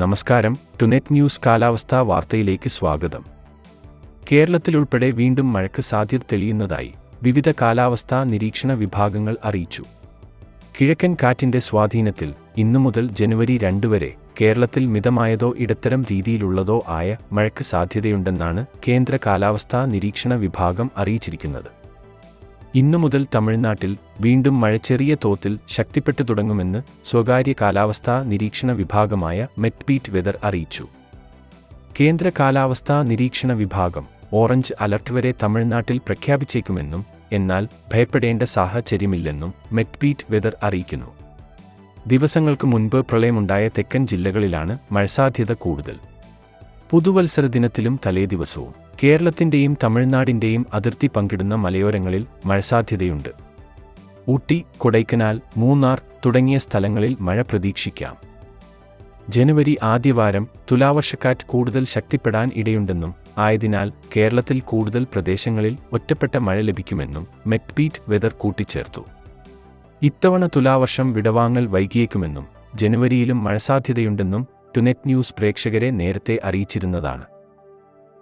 നമസ്കാരം. ടുനെറ്റ് ന്യൂസ് കാലാവസ്ഥാ വാർത്തയിലേക്ക് സ്വാഗതം. കേരളത്തിലുൾപ്പെടെ വീണ്ടും മഴയ്ക്ക് സാധ്യത തെളിയുന്നതായി വിവിധ കാലാവസ്ഥാ നിരീക്ഷണ വിഭാഗങ്ങൾ അറിയിച്ചു. കിഴക്കൻ കാറ്റിന്റെ സ്വാധീനത്തിൽ ഇന്നു മുതൽ ജനുവരി രണ്ട് വരെ കേരളത്തിൽ മിതമായതോ ഇടത്തരം രീതിയിലുള്ളതോ ആയ മഴയ്ക്ക് സാധ്യതയുണ്ടെന്നാണ് കേന്ദ്ര കാലാവസ്ഥാ നിരീക്ഷണ വിഭാഗം അറിയിച്ചിരിക്കുന്നത്. ഇന്നു മുതൽ തമിഴ്നാട്ടിൽ വീണ്ടും മഴ ചെറിയ തോതിൽ ശക്തിപ്പെട്ടു തുടങ്ങുമെന്ന് സ്വകാര്യ കാലാവസ്ഥാ നിരീക്ഷണ വിഭാഗമായ മെറ്റ്ബീറ്റ് വെതർ അറിയിച്ചു. കേന്ദ്ര കാലാവസ്ഥാ നിരീക്ഷണ വിഭാഗം ഓറഞ്ച് അലർട്ട് വരെ തമിഴ്നാട്ടിൽ പ്രഖ്യാപിച്ചേക്കുമെന്നും എന്നാൽ ഭയപ്പെടേണ്ട സാഹചര്യമില്ലെന്നും മെറ്റ്ബീറ്റ് വെതർ അറിയിക്കുന്നു. ദിവസങ്ങൾക്ക് മുൻപ് പ്രളയമുണ്ടായ തെക്കൻ ജില്ലകളിലാണ് മഴസാധ്യത കൂടുതൽ. പുതുവത്സര ദിനത്തിലും തലേദിവസവും കേരളത്തിന്റെയും തമിഴ്നാടിന്റെയും അതിർത്തി പങ്കിടുന്ന മലയോരങ്ങളിൽ മഴസാധ്യതയുണ്ട് ഊട്ടി കൊടൈക്കനാൽ മൂന്നാർ തുടങ്ങിയ സ്ഥലങ്ങളിൽ മഴ പ്രതീക്ഷിക്കാം. ജനുവരി ആദ്യവാരം തുലാവർഷക്കാറ്റ് കൂടുതൽ ശക്തിപ്പെടാൻ ഇടയുണ്ടെന്നും ആയതിനാൽ കേരളത്തിൽ കൂടുതൽ പ്രദേശങ്ങളിൽ ഒറ്റപ്പെട്ട മഴ ലഭിക്കുമെന്നും മെക്ബീറ്റ് വെതർ കൂട്ടിച്ചേർത്തു. ഇത്തവണ തുലാവർഷം വിടവാങ്ങൽ വൈകിയേക്കുമെന്നും ജനുവരിയിലും മഴ സാധ്യതയുണ്ടെന്നും ടുനെറ്റ് ന്യൂസ് പ്രേക്ഷകരെ നേരത്തെ അറിയിച്ചിരുന്നതാണ്.